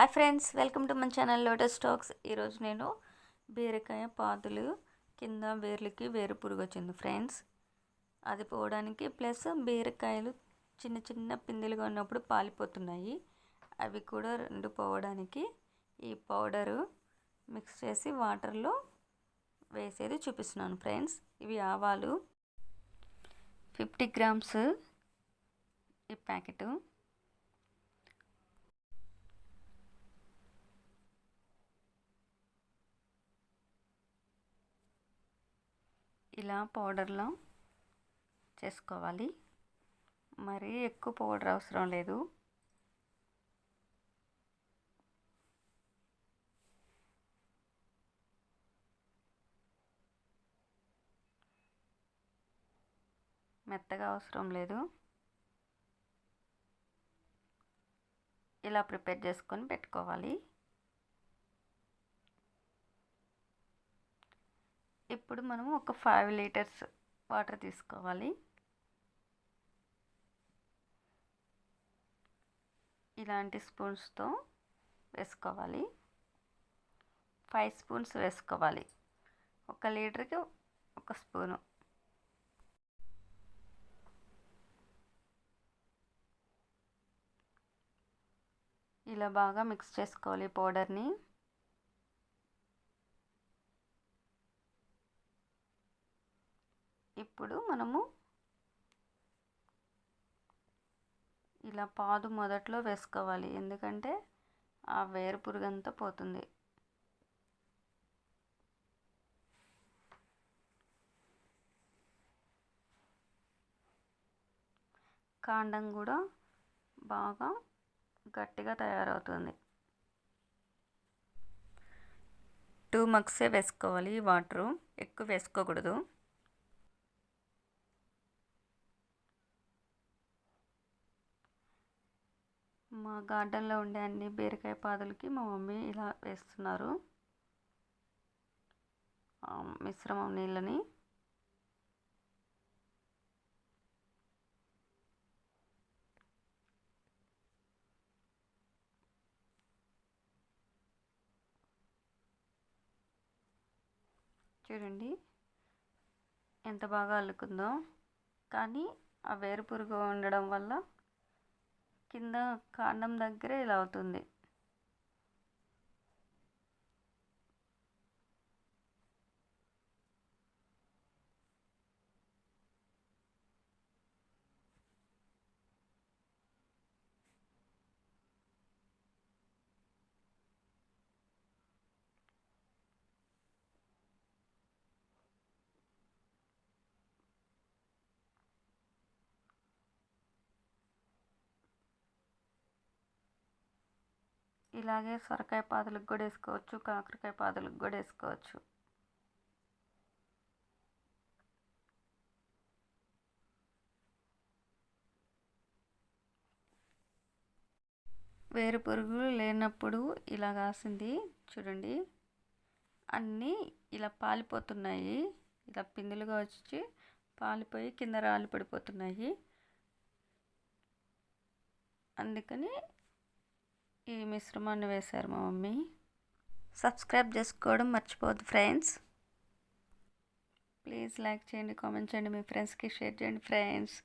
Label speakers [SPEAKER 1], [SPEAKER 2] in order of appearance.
[SPEAKER 1] Hi friends welcome to మన channel lotus stocks ఈరోజు నేను బీరకాయ పాదులు కింద వేర్లకి వేరు పురుగు వచ్చింది ఫ్రెండ్స్ అది పోవడానికి ప్లస్ బీరకాయలు చిన్న చిన్న పిందెలుగా ఉన్నప్పుడు పాలిపోతున్నాయి. అవి కూడా రెండు పోవడానికి ఈ పౌడరు మిక్స్ చేసి వాటర్లో వేసేది చూపిస్తున్నాను ఫ్రెండ్స్ ఇవి ఆవాలు ఫిఫ్టీ గ్రామ్స్ ఈ ప్యాకెట్ ఇలా పౌడర్లో చేసుకోవాలి. మరీ ఎక్కువ పౌడర్ అవసరం లేదు. మెత్తగా అవసరం లేదు. ఇలా ప్రిపేర్ చేసుకొని పెట్టుకోవాలి. ఇప్పుడు మనం ఒక ఫైవ్ లీటర్స్ వాటర్ తీసుకోవాలి. ఇలాంటి స్పూన్స్తో వేసుకోవాలి. ఫైవ్ స్పూన్స్ వేసుకోవాలి. ఒక లీటర్కి ఒక స్పూను. ఇలా బాగా మిక్స్ చేసుకోవాలి పౌడర్ని. ఇప్పుడు మనము ఇలా పాదు మొదట్లో వేసుకోవాలి. ఎందుకంటే ఆ వేరు పురుగంతా పోతుంది. కాండం కూడా బాగా గట్టిగా తయారవుతుంది. టూ మగ్సే వేసుకోవాలి. వాటరు ఎక్కువ వేసుకోకూడదు. మా గార్డెన్లో ఉండే అన్ని బీరకాయ పాదులకి మా మమ్మీ ఇలా వేస్తున్నారు. మిశ్రమం నీళ్ళని. చూడండి ఎంత బాగా అల్లుకుందో. కానీ ఆ వేరు పురుగు ఉండడం వల్ల కింద కాండం దగ్గరే ఇలా అవుతుంది. ఇలాగే సొరకాయ పాదులకు కూడా వేసుకోవచ్చు కాకరకాయ పాదులకు కూడా వేసుకోవచ్చు. వేరు పురుగులు లేనప్పుడు ఇలా కాసింది చూడండి. అన్నీ ఇలా పాలిపోతున్నాయి. ఇలా పిందులుగా వచ్చి పాలిపోయి కింద రాలి పడిపోతున్నాయి. అందుకని ఈ మిశ్రమాన్ని వేశారు మా మమ్మీ. సబ్స్క్రైబ్ చేసుకోవడం మర్చిపోవద్దు ఫ్రెండ్స్. ప్లీజ్ లైక్ చేయండి కామెంట్ చేయండి మీ ఫ్రెండ్స్కి షేర్ చేయండి ఫ్రెండ్స్